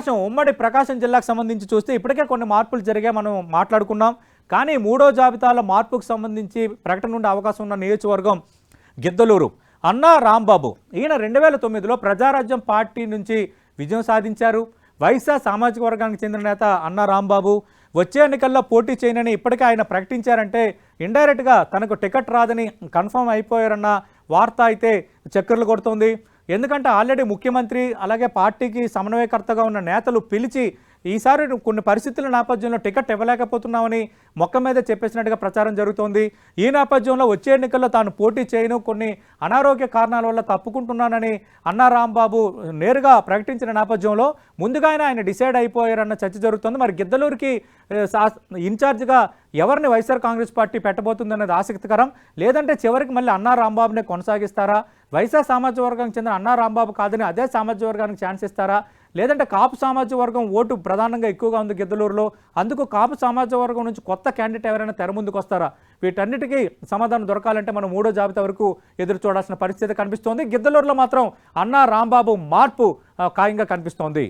ప్రకాశం ఉమ్మడి ప్రకాశం జిల్లాకు సంబంధించి చూస్తే ఇప్పటికే కొన్ని మార్పులు జరిగాయి మనం మాట్లాడుకున్నాం. కానీ మూడో జాబితాలో మార్పుకు సంబంధించి ప్రకటన ఉండే అవకాశం ఉన్న నియోజకవర్గం గిద్దలూరు. అన్నా రాంబాబు ఈయన రెండు వేల తొమ్మిదిలో ప్రజారాజ్యం పార్టీ నుంచి విజయం సాధించారు. వైసా సామాజిక వర్గానికి చెందిన నేత అన్నా రాంబాబు వచ్చే ఎన్నికల్లో పోటీ చేయనని ఇప్పటికే ఆయన ప్రకటించారంటే ఇండైరెక్ట్గా తనకు టికెట్ రాదని కన్ఫర్మ్ అయిపోయారన్న వార్త అయితే చక్కర్లు కొడుతోంది. ఎందుకంటే ఆల్రెడీ ముఖ్యమంత్రి అలాగే పార్టీకి సమన్వయకర్తగా ఉన్న నేతలు పిలిచి ఈసారి కొన్ని పరిస్థితుల నేపథ్యంలో టికెట్ ఇవ్వలేకపోతున్నామని మొక్క మీద చెప్పేసినట్టుగా ప్రచారం జరుగుతోంది. ఈ నేపథ్యంలో వచ్చే ఎన్నికల్లో తాను పోటీ చేయను. కొన్ని అనారోగ్య కారణాల వల్ల తప్పుకుంటున్నానని అన్నా రాంబాబు నేరుగా ప్రకటించిన నేపథ్యంలో ముందుగానే ఆయన డిసైడ్ అయిపోయారన్న చర్చ జరుగుతోంది. మరి గిద్దలూరుకి ఇన్ఛార్జ్గా సా- ఎవరిని వైఎస్ఆర్ కాంగ్రెస్ పార్టీ పెట్టబోతుందనేది ఆసక్తికరం. లేదంటే చివరికి మళ్ళీ అన్నా రాంబాబునే కొనసాగిస్తారా? వైఎస్ఆర్ సామాజిక వర్గానికి చెందిన అన్నా రాంబాబు కాదని అదే సామాజిక వర్గానికి ఛాన్స్ ఇస్తారా? లేదంటే కాపు సామాజిక వర్గం ఓటు ప్రధానంగా ఎక్కువగా ఉంది గిద్దలూరులో. అందుకు కాపు సామాజిక వర్గం నుంచి కొత్త క్యాండిడేట్ ఎవరైనా తెర ముందుకు వస్తారా? వీటన్నిటికీ సమాధానం దొరకాలంటే మనం మూడో జాబితా వరకు ఎదురు చూడాల్సిన పరిస్థితి కనిపిస్తోంది. గిద్దలూరులో మాత్రం అన్నా రాంబాబు మార్పు ఖాయంగా కనిపిస్తోంది.